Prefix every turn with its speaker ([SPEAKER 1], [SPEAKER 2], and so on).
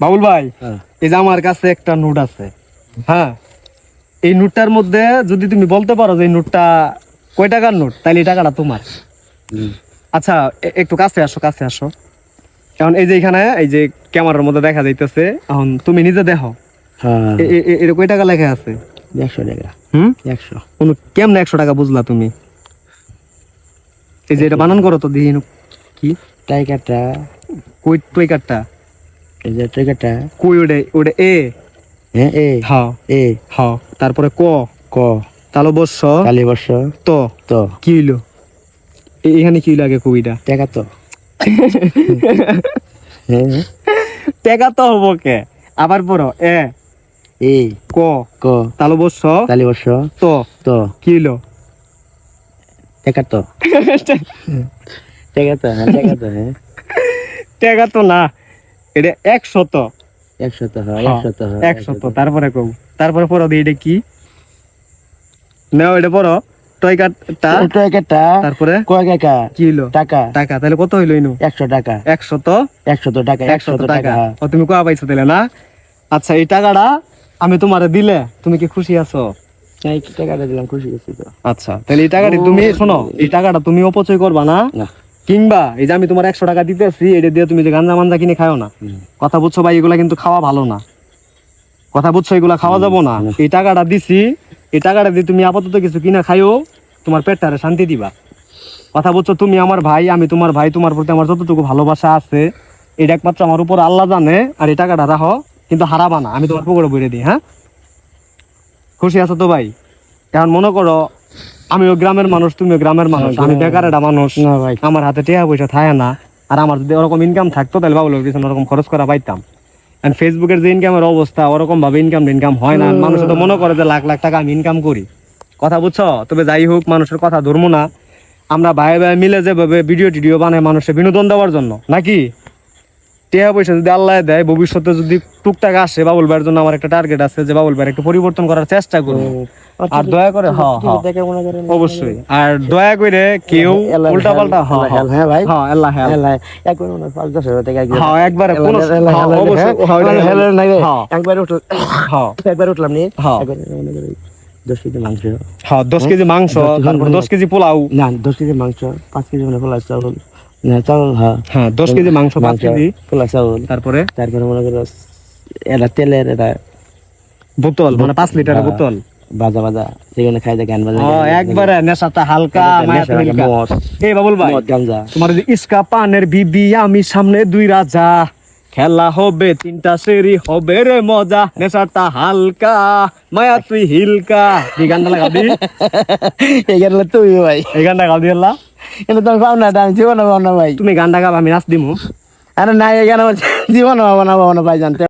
[SPEAKER 1] বাবুল ভাই
[SPEAKER 2] হ্যাঁ।
[SPEAKER 1] এই যে আমার কাছে একটা নোট আছে। হ্যাঁ এই নোটটার মধ্যে যদি তুমি বলতে পারো যে এই নোটটা কয় টাকার নোট তাহলে এই টাকাটা তোমার। আচ্ছা একটু কাছে আসো কাছে আসো। এখন এই যে এখানে এই যে ক্যামেরার মধ্যে দেখা যাইতেছে এখন তুমি নিজে দেখো।
[SPEAKER 2] হ্যাঁ।
[SPEAKER 1] এটা কয় টাকা লেখা আছে?
[SPEAKER 2] একশো টাকা।
[SPEAKER 1] হুম?
[SPEAKER 2] একশো।
[SPEAKER 1] কোন কেমনে একশো টাকা বুঝলা তুমি? এই যে এটা বানান করো তো দিই কি?
[SPEAKER 2] টাইকারটা।
[SPEAKER 1] কই টই কাটটা
[SPEAKER 2] এই যে
[SPEAKER 1] কই এ।
[SPEAKER 2] হ্যাঁ এ।
[SPEAKER 1] তারপরে ক।
[SPEAKER 2] ক।
[SPEAKER 1] তালো বর্ষ
[SPEAKER 2] কালী বর্ষ
[SPEAKER 1] তো।
[SPEAKER 2] তো।
[SPEAKER 1] কি হইল? এখানে কি লাগে কবিটা?
[SPEAKER 2] টাকা তো।
[SPEAKER 1] টেকা তো হব কে? আবার পড়ো এ।
[SPEAKER 2] এ।
[SPEAKER 1] ক।
[SPEAKER 2] ক।
[SPEAKER 1] তালো বর্ষ
[SPEAKER 2] কালী বর্ষ
[SPEAKER 1] তো।
[SPEAKER 2] তো।
[SPEAKER 1] কি হইল?
[SPEAKER 2] টাকা তো। টাকা তো হ্যাঁ টাকা তো হ্যাঁ।
[SPEAKER 1] টেকা তো না। এটা
[SPEAKER 2] হয়
[SPEAKER 1] হ্যাঁ, একশত তারপরে কব তারপরে পড়ো এটা কি? নাও এটা পড়ো। টয় কাটটা তারপরে?
[SPEAKER 2] কয়
[SPEAKER 1] কি হইল?
[SPEAKER 2] টাকা।
[SPEAKER 1] টাকা তাহলে কত হইল ইনু?
[SPEAKER 2] একশো টাকা।
[SPEAKER 1] একশত?
[SPEAKER 2] একশো তো টাকা একশো
[SPEAKER 1] একশত
[SPEAKER 2] তো
[SPEAKER 1] টাকা।
[SPEAKER 2] টাকা
[SPEAKER 1] ও তুমি কোয়া পাইছো তাহলে না? আচ্ছা এই টাকাটা আমি তোমারে দিলে তুমি কি খুশি আছো?
[SPEAKER 2] টাকাটা দিলাম খুশি হয়েছি তো।
[SPEAKER 1] আচ্ছা তাহলে এই টাকাটি তুমি শোনো এই টাকাটা তুমি অপচয় করবা না?
[SPEAKER 2] না।
[SPEAKER 1] কিংবা এই যে আমি তোমার একশো টাকা দিতেছি এটা দিয়ে তুমি যে গাঞ্জা মাঞ্জা কিনে খাও না। কথা বুঝছ ভাই এগুলা কিন্তু খাওয়া ভালো না। কথা বুঝছ এগুলা খাওয়া যাব না। এই টাকাটা দিছি এই টাকাটা দিয়ে তুমি আপাতত কিছু কিনা খাইও তোমার পেটটারে শান্তি দিবা। কথা বুঝছ তুমি আমার ভাই আমি তোমার ভাই তোমার প্রতি আমার যতটুকু ভালোবাসা আছে এটা একমাত্র আমার উপর আল্লাহ জানে আর এই টাকাটা রাখো কিন্তু হারাবা না। আমি তোমার পুকুরে বইরে দিই হ্যাঁ? খুশি আছো তো ভাই? এখন মনে করো আমিও গ্রামের মানুষ তুমিও গ্রামের মানুষ। আমি বেকার একটা মানুষ।
[SPEAKER 2] না ভাই।
[SPEAKER 1] আমার হাতে টাকা পয়সা থাকে না। আর আমার যদি ওরকম ইনকাম থাকতো তাহলে বাবুলের পিছনে ওরকম খরচ করা পাইতাম। এন্ড ফেসবুকের যে ইনকামের অবস্থা ওরকম ভাবে ইনকাম ইনকাম হয় না। মানুষ তো মনে করে যে লাখ লাখ টাকা আমি ইনকাম করি। কথা বুঝছ? তবে যাই হোক মানুষের কথা ধরবো না। আমরা ভাই ভাই মিলে যেভাবে ভিডিও টিডিও বানাই মানুষের বিনোদন দেওয়ার জন্য। নাকি? টাকা পয়সা যদি আল্লাহ দেয় ভবিষ্যতে যদি টুকটাক আসে বাবুল ভাইয়ের জন্য আমার একটা টার্গেট আছে যে বাবুল ভাইয়ের একটু পরিবর্তন করার চেষ্টা করব। আর দয়া করে হ্যাঁ হ্যাঁ অবশ্যই। আর দয়া করে কেউ উল্টা পাল্টা হ্যাঁ
[SPEAKER 2] হ্যাঁ ভাই?
[SPEAKER 1] হ্যাঁ আল্লাহ হ্যাঁ
[SPEAKER 2] হেলাই, একবার মনে পাঁচ দশ হাজার টাকা
[SPEAKER 1] হ্যাঁ একবারে কোনো হ্যাঁ, অবশ্যই।
[SPEAKER 2] হ্যাঁ, একবার উঠল-
[SPEAKER 1] হ্যাঁ।
[SPEAKER 2] একবার উঠলাম নি?
[SPEAKER 1] হ্যাঁ।
[SPEAKER 2] দশ কেজি মাংস।
[SPEAKER 1] হ্যাঁ দশ কেজি মাংস
[SPEAKER 2] দশ কেজি
[SPEAKER 1] পোলাও।
[SPEAKER 2] না দশ কেজি মাংস পাঁচ কেজি মানে পোলা চাউল না চাউল হ্যাঁ।
[SPEAKER 1] হ্যাঁ দশ কেজি মাংস পাঁচ কেজি।
[SPEAKER 2] পোলা চাউল।
[SPEAKER 1] তারপরে?
[SPEAKER 2] তারপরে মনে করো এটা তেলের এটা
[SPEAKER 1] বোতল মানে পাঁচ লিটার
[SPEAKER 2] হ্যাঁ।
[SPEAKER 1] বোতল?
[SPEAKER 2] বাজা বাজা সেখানে খাই দেয় গান বাজা
[SPEAKER 1] একবারে নেশাটা হালকা মায়া হালকা
[SPEAKER 2] মদ
[SPEAKER 1] এই বাবুল ভাই
[SPEAKER 2] গাঞ্জা।
[SPEAKER 1] তোমার যে ইস্কা পানের বিবি আমি সামনে দুই রাজা। খেলা হবে তিনটা সেরি হবে রে মজা নেশাটা হালকা মায়া তুই হিলকা। এই গানটা লাগা দি
[SPEAKER 2] এই গানটা তুই ভাই।
[SPEAKER 1] এই গানটা গাও দিলা
[SPEAKER 2] এটা তুমি পাও না আমি জীবনে পাও না ভাই।
[SPEAKER 1] তুমি গান গাও আমি নাচ দিমু।
[SPEAKER 2] আরে না এই গান আমার জীবন পাবো না পাবো না ভাই জানতে।